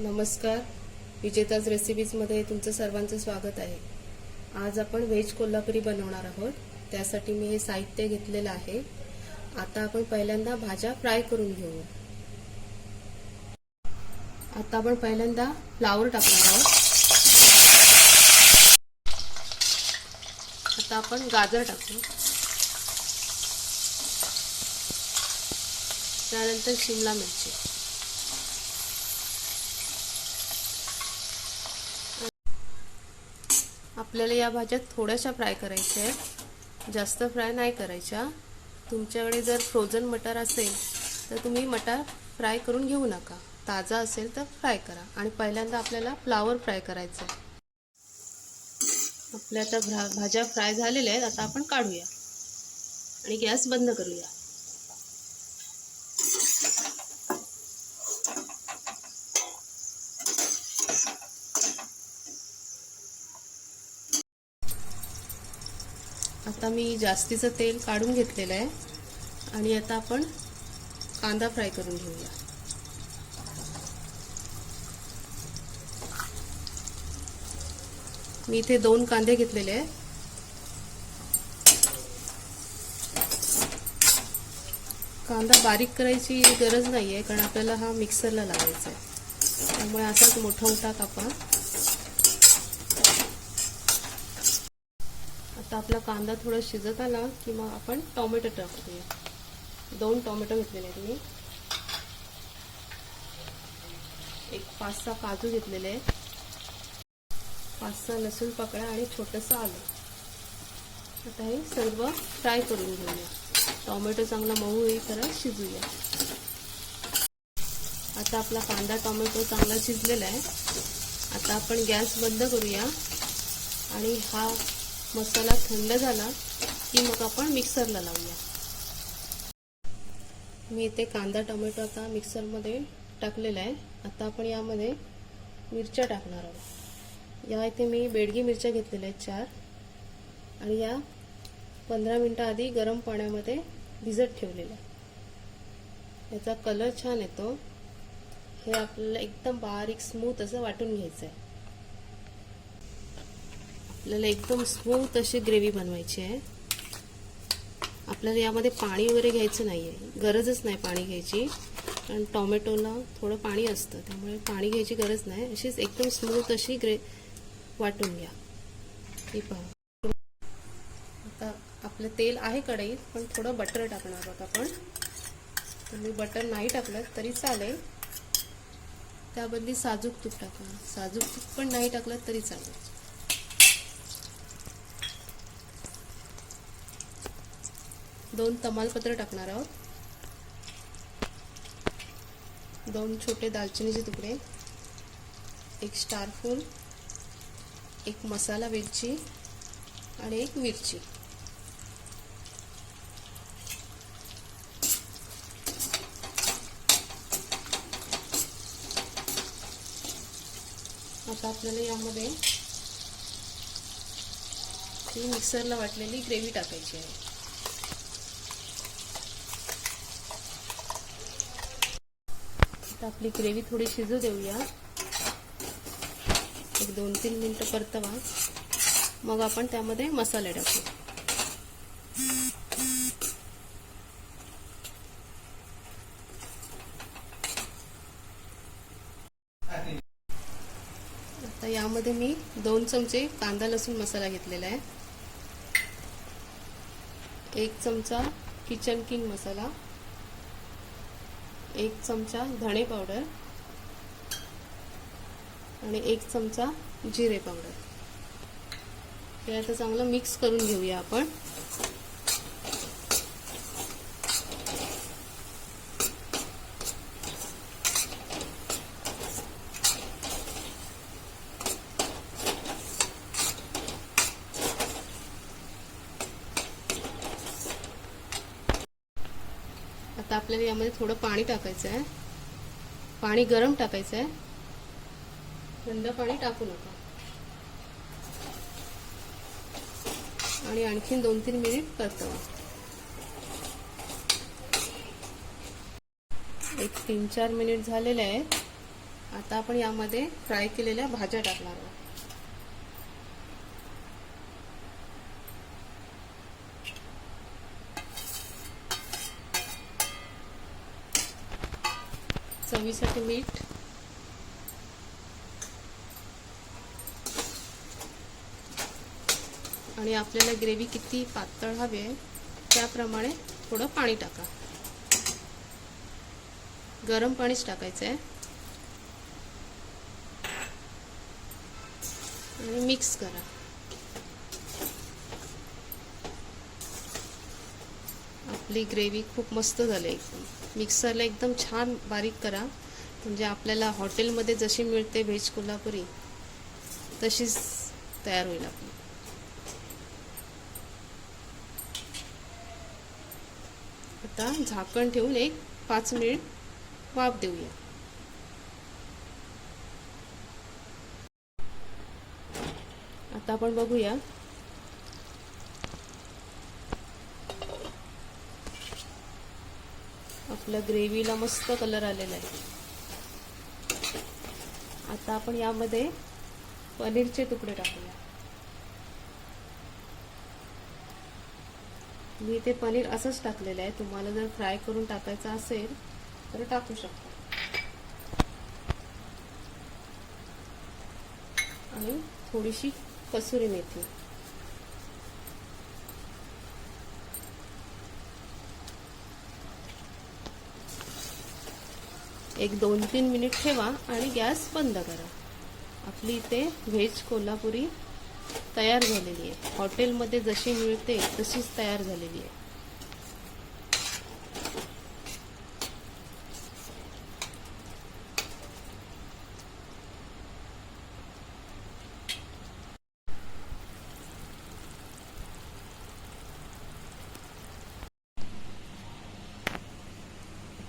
नमस्कार. विजेताज रेसिपीजमध्ये तुमचं सर्वांचं स्वागत आहे. आज आपण व्हेज कोल्हापुरी बनवणार आहोत. त्यासाठी मी हे साहित्य घेतलेलं आहे. आता आपण पहिल्यांदा भाज्या फ्राय करून घेऊ. आता आपण पहिल्यांदा फ्लावर टाकणार आहोत. आता आपण गाजर टाकू. त्यानंतर शिमला मिरची. आपल्याला या भाज्या थोड्याशा फ्राय करायच्या आहेत. जास्त फ्राय नाही करायच्या. तुमच्याकडे जर फ्रोझन मटार असेल तर तुम्ही मटार फ्राय करून घेऊ नका. ताजा असेल तर फ्राय करा. आणि पहिल्यांदा आपल्याला फ्लावर फ्राय करायचं आहे. आपल्या आता भा भाज्या फ्राय झालेल्या आहेत. आता आपण काढूया. आणि गॅस बंद करूया. आता मी जास्तीचं तेल काढून घेतलेलं आहे. आणि आता आपण कांदा फ्राय करून घेऊया. मी इथे दोन कांदे घेतलेले आहे कांदा बारीक करायची गरज नाही आहे कारण आपल्याला हा मिक्सरला लावायचा आहे. त्यामुळे असाच मोठा मोठा कापा आता आपला कांदा थोडा शिजत आला की मग आपण टोमॅटो टाकूया. दोन टोमॅटो घेतलेले आहेत मी. एक पाच सहा काजू घेतलेले आहेत. पाच सहा लसूण पाकळ्या आणि छोटंसं आलं. आता हे सर्व फ्राय करून घेऊया. टोमॅटो चांगला मऊ होईपर्यंत शिजूया. आता आपला कांदा टोमॅटो चांगला शिजलेला आहे. आता आपण गॅस बंद करूया. आणि हा मसाला थंड झाला की मग आपण मिक्सरला लावूया. मी इथे कांदा टोमॅटो आता मिक्सरमध्ये टाकलेला आहे. आता आपण यामध्ये मिरच्या टाकणार आहोत. या इथे मी बेडगी मिरच्या घेतलेल्या आहेत चार. आणि या पंधरा मिनटं आधी गरम पाण्यामध्ये भिजत ठेवलेल्या याचा कलर छान येतो. हे आपल्याला एकदम बारीक स्मूथ असं वाटून घ्यायचं आहे आपल्याला एकदम स्मूथ अशी ग्रेव्ही बनवायची आहे. आपल्याला यामध्ये पाणी वगैरे घ्यायचं नाही आहे गरजच नाही पाणी घ्यायची. कारण टोमॅटोला थोडं पाणी असतं त्यामुळे पाणी घ्यायची गरज नाही. अशीच एकदम स्मूथ अशी ग्रे वाटून घ्या. ही पहा. आता आपलं तेल आहे कढईत पण थोडं बटर टाकणार आहोत आपण. तुम्ही बटर नाही टाकलं तरी चालेल. त्याबदली साजूक तूप टाका साजूक तूप पण नाही टाकलं तरी चालेल. दोन तमालपत्र टाकणार आहोत. दोन छोटे दालचिनीचे तुकडे एक स्टारफूल एक मसाला वेलची आणि एक मिरची. आता आपल्याला यामध्ये ही मिक्सरला वाटलेली ग्रेव्ही टाकायची आहे. तर आपली ग्रेव्ही थोडी शिजू देऊया. एक दोन तीन मिनटं परतवा. मग आपण त्यामध्ये मसाले टाकू. आता यामध्ये मी दोन चमचे कांदा लसूण मसाला घेतलेला आहे. एक चमचा किचन किंग मसाला. एक चमचा धणे पावडर आणि एक चमचा जिरे पावडर. हे आता चांगलं मिक्स करून घेऊया आपण. आपल्याला यामध्ये थोडं पाणी टाकायचं आहे. पाणी गरम टाकायचं आहे. थंड पाणी टाकू नका. आणि आणखीन दोन तीन मिनिट परतवा. एक तीन चार मिनिट झालेले आहेत. आता आपण यामध्ये फ्राय केलेल्या भाज्या टाकणार आहोत. चवीसाठी मीठ. आणि आपल्याला ग्रेव्ही किती पातळ हवी आहे त्याप्रमाणे थोडं पाणी टाका. गरम पाणीच टाकायचं आहे. आणि मिक्स करा. आपली ग्रेव्ही खूप मस्त झाली एकदम. मिक्सरला एकदम छान बारीक करा. म्हणजे आपल्याला हॉटेलमध्ये जशी मिळते व्हेज कोल्हापुरी तशीच तयार होईल आपली. आता झाकण ठेवून एक पाच मिनिट वाफ देऊया. आता आपण बघूया आपल्या ग्रेव्हीला मस्त कलर आलेला आहे. आता आपण यामध्ये पनीरचे तुकडे टाकूया. मी ते पनीर असंच टाकलेलं आहे. तुम्हाला जर फ्राय करून टाकायचं असेल तर टाकू शकता. आणि थोडीशी कसुरी मेथी. एक दोन तीन मिनिट ठेवा आणि गॅस बंद करा. आपली इथे व्हेज कोल्हापुरी तयार झालेली आहे. हॉटेलमध्ये जशी मिळते तशीच तयार झालेली आहे.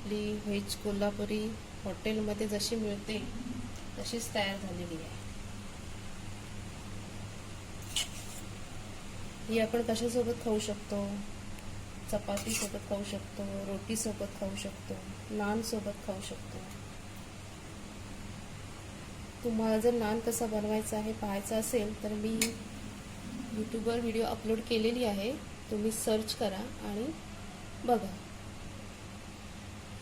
आपली व्हेज कोल्हापुरी हॉटेलमध्ये जशी मिळते तशीच तयार झालेली आहे. ही आपण कशासोबत खाऊ शकतो? चपातीसोबत खाऊ शकतो रोटीसोबत खाऊ शकतो नानसोबत खाऊ शकतो? तुम्हाला जर नान कसा बनवायचा आहे पाहायचा असेल तर मी यूट्यूबवर व्हिडिओ अपलोड केलेली आहे. तुम्ही सर्च करा आणि बघा.